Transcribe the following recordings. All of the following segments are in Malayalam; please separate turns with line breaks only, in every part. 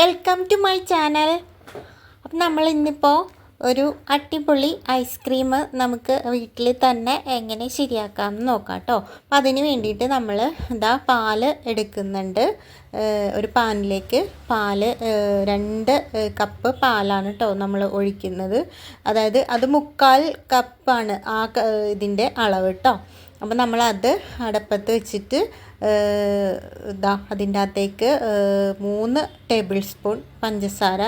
വെൽക്കം ടു മൈ ചാനൽ അപ്പം നമ്മൾ ഇന്നിപ്പോൾ ഒരു അടിപൊളി ഐസ്ക്രീം നമുക്ക് വീട്ടിൽ തന്നെ എങ്ങനെ ശരിയാക്കാം എന്ന് നോക്കാം കേട്ടോ. അപ്പം അതിന് വേണ്ടിയിട്ട് നമ്മൾ എന്താ പാൽ എടുക്കുന്നുണ്ട്. ഒരു പാനിലേക്ക് പാൽ രണ്ട് കപ്പ് പാലാണ് കേട്ടോ നമ്മൾ ഒഴിക്കുന്നത്. അതായത് അത് മുക്കാൽ കപ്പാണ് ആ ഇതിന്റെ അളവ് കേട്ടോ. അപ്പം അത് അടപ്പത്ത് വെച്ചിട്ട് ഇതാ അതിന്റെ അകത്തേക്ക് മൂന്ന് ടേബിൾ സ്പൂൺ പഞ്ചസാര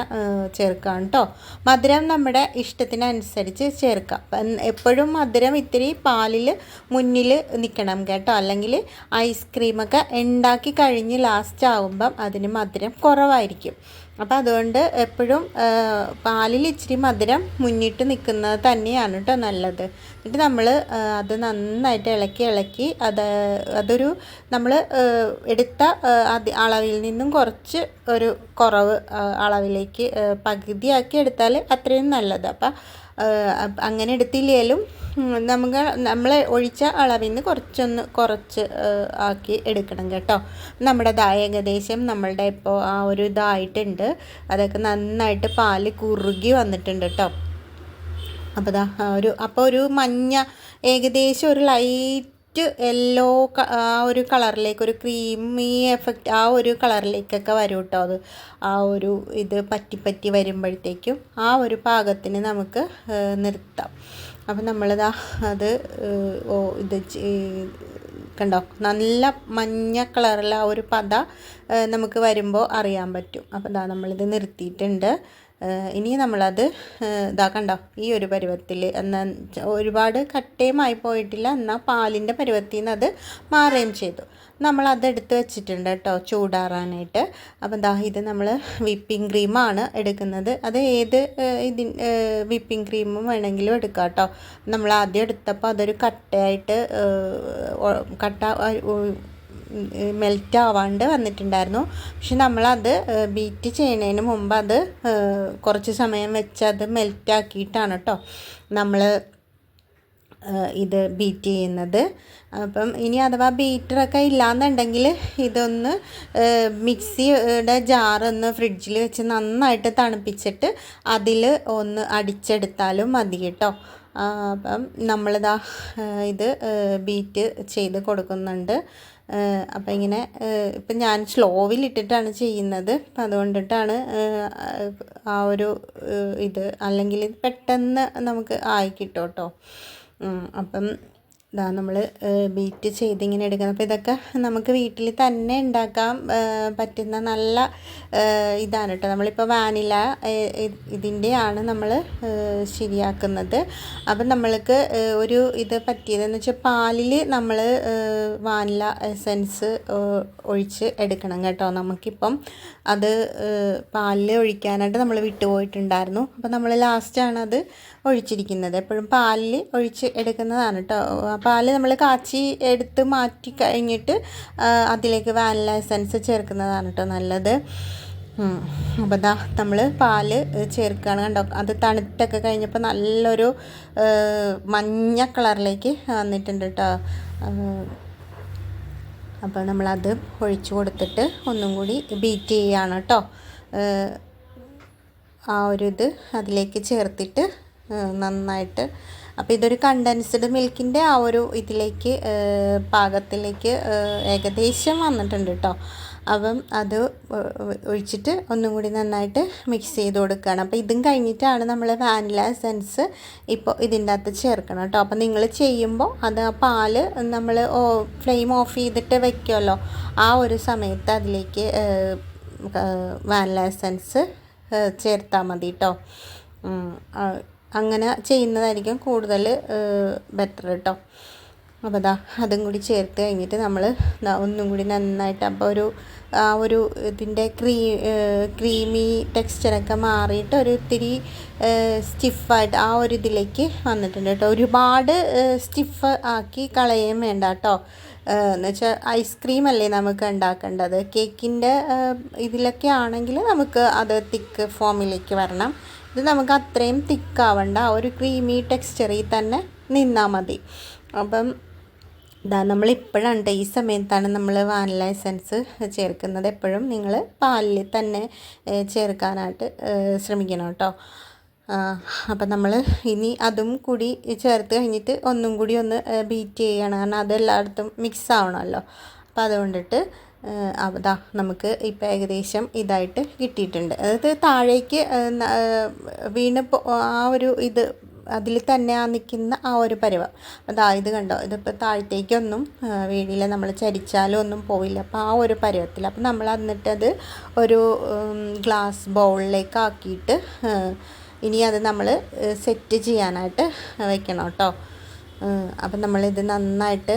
ചേർക്കാം കേട്ടോ മധുരം നമ്മുടെ ഇഷ്ടത്തിനനുസരിച്ച് ചേർക്കാം. എപ്പോഴും മധുരം ഇത്തിരി പാലിൽ മുന്നിൽ നിൽക്കണം കേട്ടോ. അല്ലെങ്കിൽ ഐസ്ക്രീമൊക്കെ ഉണ്ടാക്കി കഴിഞ്ഞ് ലാസ്റ്റ് ആകുമ്പം അതിന് മധുരം കുറവായിരിക്കും. അപ്പം അതുകൊണ്ട് എപ്പോഴും പാലിൽ ഇച്ചിരി മധുരം മുന്നിട്ട് നിൽക്കുന്നത് തന്നെയാണ് കേട്ടോ നല്ലത്. എന്നിട്ട് നമ്മൾ അത് നന്നായിട്ട് ഇളക്കി ഇളക്കി അത് അതൊരു നമ്മൾ എടുത്ത അളവിൽ നിന്നും കുറച്ച് ഒരു കുറവ് അളവിലേക്ക് പകുതിയാക്കി എടുത്താൽ അത്രയും നല്ലത്. അപ്പം അങ്ങനെ എടുത്തില്ലേലും ഉം, നമുക്ക് നമ്മൾ ഒഴിച്ച അളവിൽ നിന്ന് കുറച്ചൊന്ന് കുറച്ച് ആക്കി എടുക്കണം കേട്ടോ. നമ്മുടെ ദാ ഏകദേശം നമ്മളുടെ ഇപ്പോൾ ആ ഒരു ഇതായിട്ടുണ്ട്. അതൊക്കെ നന്നായിട്ട് പാൽ കുറുകി വന്നിട്ടുണ്ട് കേട്ടോ. അപ്പോൾ ദാ ഒരു അപ്പോൾ ഒരു മഞ്ഞ ഏകദേശം ഒരു ലൈറ്റ് യെല്ലോ ആ ഒരു കളറിലേക്ക് ഒരു ക്രീമി എഫക്റ്റ് ആ ഒരു കളറിലേക്കൊക്കെ വരും കേട്ടോ അത്. ആ ഒരു ഇത് പറ്റി പറ്റി വരുമ്പോഴത്തേക്കും ആ ഒരു പാകത്തിന് നമുക്ക് നിർത്താം. അപ്പം നമ്മളിതാ അത് ഓ ഇത് കണ്ടോ? നല്ല മഞ്ഞ കളറിൽ ആ ഒരു പത നമുക്ക് വരുമ്പോൾ അറിയാൻ പറ്റും. അപ്പം ഇതാ നമ്മളിത് നിർത്തിയിട്ടുണ്ട്. ഇനി നമ്മളത് ഇതാക്കണ്ട ഇതാ കണ്ടോ ഈ ഒരു പരുവത്തിൽ എന്നാൽ ഒരുപാട് കട്ടയുമായി പോയിട്ടില്ല. എന്നാൽ പാലിന്റെ പരുവത്തിൽ നിന്ന് അത് മാറുകയും ചെയ്തു. നമ്മളത് എടുത്ത് വെച്ചിട്ടുണ്ട് കേട്ടോ ചൂടാറാനായിട്ട്. അപ്പം ദാ ഇത് നമ്മൾ വിപ്പിംഗ് ക്രീമാണ് എടുക്കുന്നത്. അത് ഏത് ഇതിൻ വിപ്പിംഗ് ക്രീമും വേണമെങ്കിലും എടുക്കാം കേട്ടോ. നമ്മൾ ആദ്യം എടുത്തപ്പോൾ അതൊരു കട്ടയായിട്ട് കട്ട മെൽറ്റ് ആവാണ്ട് വന്നിട്ടുണ്ടായിരുന്നു. പക്ഷെ നമ്മളത് ബീറ്റ് ചെയ്യുന്നതിന് മുമ്പ് അത് കുറച്ച് സമയം വെച്ച് അത് മെൽറ്റ് ആക്കിയിട്ടാണ് കേട്ടോ നമ്മൾ ഇത് ബീറ്റ് ചെയ്യുന്നത്. അപ്പം ഇനി അഥവാ ബീറ്ററൊക്കെ ഇല്ലാന്നുണ്ടെങ്കിൽ ഇതൊന്ന് മിക്സിയുടെ ജാറൊന്ന് ഫ്രിഡ്ജിൽ വെച്ച് നന്നായിട്ട് തണുപ്പിച്ചിട്ട് അതിൽ ഒന്ന് അടിച്ചെടുത്താലും മതി കേട്ടോ അപ്പം നമ്മളിതാ ഇത് ബീറ്റ് ചെയ്ത് കൊടുക്കുന്നുണ്ട്. ഏഹ് അപ്പം ഇങ്ങനെ ഇപ്പം ഞാൻ സ്ലോവിൽ ഇട്ടിട്ടാണ് ചെയ്യുന്നത്. അപ്പം അതുകൊണ്ടിട്ടാണ് ആ ഒരു ഇത് അല്ലെങ്കിൽ പെട്ടെന്ന് നമുക്ക് ആയി കിട്ടും കേട്ടോ. അപ്പം ഇതാ നമ്മൾ ബീറ്റ് ചെയ്ത് ഇങ്ങനെ എടുക്കുന്നത് അപ്പോൾ ഇതൊക്കെ നമുക്ക് വീട്ടിൽ തന്നെ ഉണ്ടാക്കാൻ പറ്റുന്ന നല്ല ഇതാണ് കേട്ടോ നമ്മളിപ്പോൾ വാനില ഇതിന്റെയാണ് നമ്മൾ ശരിയാക്കുന്നത്. അപ്പം നമ്മൾക്ക് ഒരു ഇത് പറ്റിയതെന്ന് വെച്ചാൽ പാലിൽ നമ്മൾ വാനില എസൻസ് ഒഴിച്ച് എടുക്കണം കേട്ടോ. നമുക്കിപ്പം അത് പാലിൽ ഒഴിക്കാനായിട്ട് നമ്മൾ വിട്ടുപോയിട്ടുണ്ടായിരുന്നു അപ്പം നമ്മൾ ലാസ്റ്റാണ് അത് ഒഴിച്ചിരിക്കുന്നത്. എപ്പോഴും പാലിൽ ഒഴിച്ച് എടുക്കുന്നതാണ് കേട്ടോ പാൽ നമ്മൾ കാച്ചി എടുത്ത് മാറ്റി കഴിഞ്ഞിട്ട് അതിലേക്ക് വാനില എസൻസ് ചേർക്കുന്നതാണ് കേട്ടോ നല്ലത്. അപ്പോൾ ദാ നമ്മൾ പാൽ ചേർക്കുകയാണ് കണ്ടോ? അത് തണുത്തൊക്കെ കഴിഞ്ഞപ്പോൾ നല്ലൊരു മഞ്ഞ കളറിലേക്ക് വന്നിട്ടുണ്ട് കേട്ടോ അപ്പോൾ നമ്മളത് ഒഴിച്ചു കൊടുത്തിട്ട് ഒന്നും കൂടി ബീറ്റ് ചെയ്യുകയാണ് കേട്ടോ ആ ഒരു ഇത് അതിലേക്ക് ചേർത്തിട്ട് നന്നായിട്ട് അപ്പോൾ ഇതൊരു കണ്ടൻസ്ഡ് മിൽക്കിന്റെ ആ ഒരു ഇതിലേക്ക് പാകത്തിലേക്ക് ഏകദേശം വന്നിട്ടുണ്ട് കേട്ടോ അപ്പം അത് ഒഴിച്ചിട്ട് ഒന്നും കൂടി നന്നായിട്ട് മിക്സ് ചെയ്ത് കൊടുക്കുകയാണ് അപ്പോൾ ഇതും കഴിഞ്ഞിട്ടാണ് നമ്മൾ വാനില എസൻസ് ഇപ്പോൾ ഇതിന്റെ അകത്ത് ചേർക്കണം കേട്ടോ അപ്പോൾ നിങ്ങൾ ചെയ്യുമ്പോൾ അത് ആ പാൽ നമ്മൾ ഫ്ലെയിം ഓഫ് ചെയ്തിട്ട് വെക്കുമല്ലോ ആ ഒരു സമയത്ത് അതിലേക്ക് വാനില എസൻസ് ചേർത്താൽ മതി കേട്ടോ അങ്ങനെ ചെയ്യുന്നതായിരിക്കും കൂടുതൽ ബെറ്റർ കേട്ടോ അപ്പോൾ ദാ അതും കൂടി ചേർത്ത് കഴിഞ്ഞിട്ട് നമ്മൾ ഒന്നും കൂടി നന്നായിട്ട് അപ്പോൾ ഒരു ആ ഒരു ഇതിന്റെ ക്രീ ക്രീമി ടെക്സ്ചറൊക്കെ മാറിയിട്ട് ഒരു ഇത്തിരി സ്റ്റിഫായിട്ട് ആ ഒരു ഇതിലേക്ക് വന്നിട്ടുണ്ട് കേട്ടോ. ഒരുപാട് സ്റ്റിഫ് ആക്കി കളയുകയും വേണ്ട കേട്ടോ എന്ന് വെച്ചാൽ ഐസ്ക്രീം അല്ലേ നമുക്ക് ഉണ്ടാക്കേണ്ടത്? കേക്കിന്റെ ഇതിലൊക്കെ ആണെങ്കിൽ നമുക്ക് അത് തിക്ക് ഫോമിലേക്ക് വരണം. ഇത് നമുക്ക് അത്രയും തിക്കാവണ്ട ഒരു ക്രീമി ടെക്സ്ചറിൽ തന്നെ നിന്നാൽ മതി. അപ്പം ഇതാ നമ്മളിപ്പോഴാണ് ഈ സമയത്താണ് നമ്മൾ വാനില എസൻസ് ചേർക്കുന്നത്. എപ്പോഴും നിങ്ങൾ പാലിൽ തന്നെ ചേർക്കാനായിട്ട് ശ്രമിക്കണം കേട്ടോ. അപ്പം നമ്മൾ ഇനി അതും കൂടി ചേർത്ത് കഴിഞ്ഞിട്ട് ഒന്നും കൂടി ഒന്ന് ബീറ്റ് ചെയ്യണം. കാരണം അതെല്ലായിടത്തും മിക്സ് ആവണമല്ലോ. അപ്പോൾ അതുകൊണ്ടിട്ട് അതാ നമുക്ക് ഇപ്പം ഏകദേശം ഇതായിട്ട് കിട്ടിയിട്ടുണ്ട്. അതായത് താഴേക്ക് വീണ് ആ ഒരു ഇത് അതിൽ തന്നെ ആ നിൽക്കുന്ന ആ ഒരു പരുവം. അതാ ഇത് കണ്ടോ? ഇതിപ്പോൾ താഴത്തേക്കൊന്നും ആ, നമ്മൾ ചരിച്ചാലും ഒന്നും പോവില്ല. അപ്പോൾ ആ ഒരു പരുവത്തിൽ. അപ്പോൾ നമ്മൾ എന്നിട്ടത് ഒരു ഗ്ലാസ് ബൗളിലേക്ക് ആക്കിയിട്ട് ഇനി അത് നമ്മൾ സെറ്റ് ചെയ്യാനായിട്ട് വെക്കണം കേട്ടോ. അപ്പം നമ്മളിത് നന്നായിട്ട്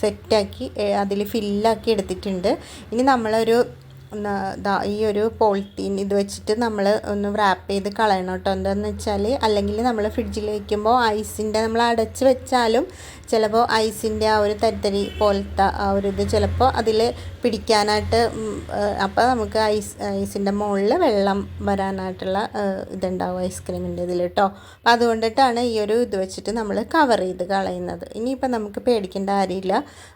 സെറ്റാക്കി അതിൽ ഫില്ലാക്കി എടുത്തിട്ടുണ്ട്. ഇനി നമ്മളൊരു ഈ ഒരു പോളിത്തീൻ ഇത് വെച്ചിട്ട് നമ്മൾ ഒന്ന് റാപ്പ് ചെയ്ത് കളയണം കേട്ടോ എന്താണെന്ന് വെച്ചാൽ അല്ലെങ്കിൽ നമ്മൾ ഫ്രിഡ്ജിൽ വയ്ക്കുമ്പോൾ ഐസിന്റെ നമ്മൾ അടച്ച് വെച്ചാലും ചിലപ്പോൾ ഐസിന്റെ ആ ഒരു തരിത്തരി പോലത്തെ ആ ഒരു ഇത് ചിലപ്പോൾ അതിൽ പിടിക്കാനായിട്ട് അപ്പോൾ നമുക്ക് ഐസ് ഐസിന്റെ മുകളിൽ വെള്ളം വരാനായിട്ടുള്ള ഇതുണ്ടാവും ഐസ്ക്രീമിന്റെ ഇതിൽ കേട്ടോ അപ്പോൾ അതുകൊണ്ടിട്ടാണ് ഈ ഒരു ഇത് വെച്ചിട്ട് നമ്മൾ കവർ ചെയ്ത് കളയുന്നത്. ഇനിയിപ്പോൾ നമുക്ക് പേടിക്കേണ്ട കാര്യമില്ല.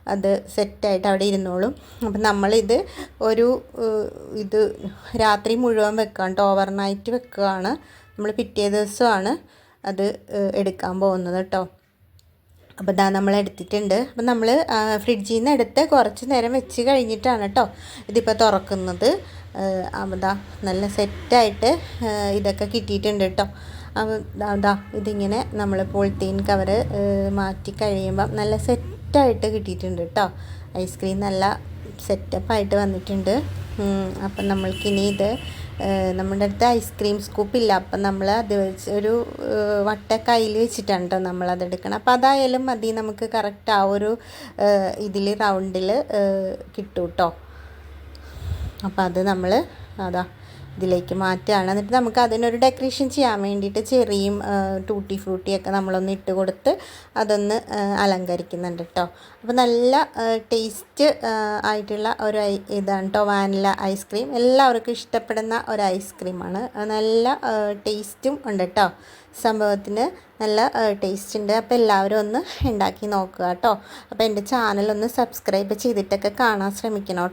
അത് സെറ്റായിട്ട് അവിടെ ഇരുന്നോളും. അപ്പം നമ്മളിത് ഒരു ഇത് രാത്രി മുഴുവൻ വെക്കാം കേട്ടോ ഓവർ നൈറ്റ് വെക്കുകയാണ്. നമ്മൾ പിറ്റേ ദിവസമാണ് അത് എടുക്കാൻ പോകുന്നത് കേട്ടോ അപ്പോൾ ഇതാ നമ്മൾ എടുത്തിട്ടുണ്ട്. അപ്പം നമ്മൾ ഫ്രിഡ്ജിൽ നിന്ന് എടുത്ത് കുറച്ച് നേരം വെച്ച് കഴിഞ്ഞിട്ടാണ് കേട്ടോ ഇതിപ്പോൾ തുറക്കുന്നത്. അതാ നല്ല സെറ്റായിട്ട് ഇതൊക്കെ കിട്ടിയിട്ടുണ്ട് കേട്ടോ അപ്പോൾ ദാ ദാ ഇതിങ്ങനെ നമ്മൾ പോളിത്തീൻ കവറ് മാറ്റി കഴിയുമ്പം നല്ല സെറ്റായിട്ട് കിട്ടിയിട്ടുണ്ട് കേട്ടോ ഐസ്ക്രീം നല്ല സെറ്റപ്പായിട്ട് വന്നിട്ടുണ്ട്. അപ്പം നമ്മൾക്കിനി ഇത് നമ്മുടെ അടുത്ത് ഐസ്ക്രീം സ്കൂപ്പില്ല. അപ്പം നമ്മൾ അത് വെച്ച് ഒരു വട്ട കയ്യിൽ വെച്ചിട്ടാണ് കേട്ടോ നമ്മളത് എടുക്കണം. അപ്പം അതായാലും മതി നമുക്ക് കറക്റ്റ് ആ ഒരു ഇതിൽ റൗണ്ടിൽ കിട്ടും കേട്ടോ അപ്പം അത് നമ്മൾ അതാ ഇതിലേക്ക് മാറ്റുകയാണ്. എന്നിട്ട് നമുക്ക് അതിനൊരു ഡെക്കറേഷൻ ചെയ്യാൻ വേണ്ടിയിട്ട് ചെറിയും ടൂട്ടി ഫ്രൂട്ടിയൊക്കെ നമ്മളൊന്ന് ഇട്ട് കൊടുത്ത് അതൊന്ന് അലങ്കരിക്കുന്നുണ്ട് കേട്ടോ അപ്പോൾ നല്ല ടേസ്റ്റ് ആയിട്ടുള്ള ഒരു ഇതാണ് കേട്ടോ വാനില ഐസ്ക്രീം എല്ലാവർക്കും ഇഷ്ടപ്പെടുന്ന ഒരു ഐസ്ക്രീമാണ് നല്ല ടേസ്റ്റും ഉണ്ട് കേട്ടോ സംഭവത്തിന് നല്ല ടേസ്റ്റ് ഉണ്ട്. അപ്പോൾ എല്ലാവരും ഒന്ന് ഉണ്ടാക്കി നോക്കുക കേട്ടോ അപ്പോൾ എന്റെ ചാനൽ ഒന്ന് സബ്സ്ക്രൈബ് ചെയ്തിട്ടൊക്കെ കാണാൻ ശ്രമിക്കണം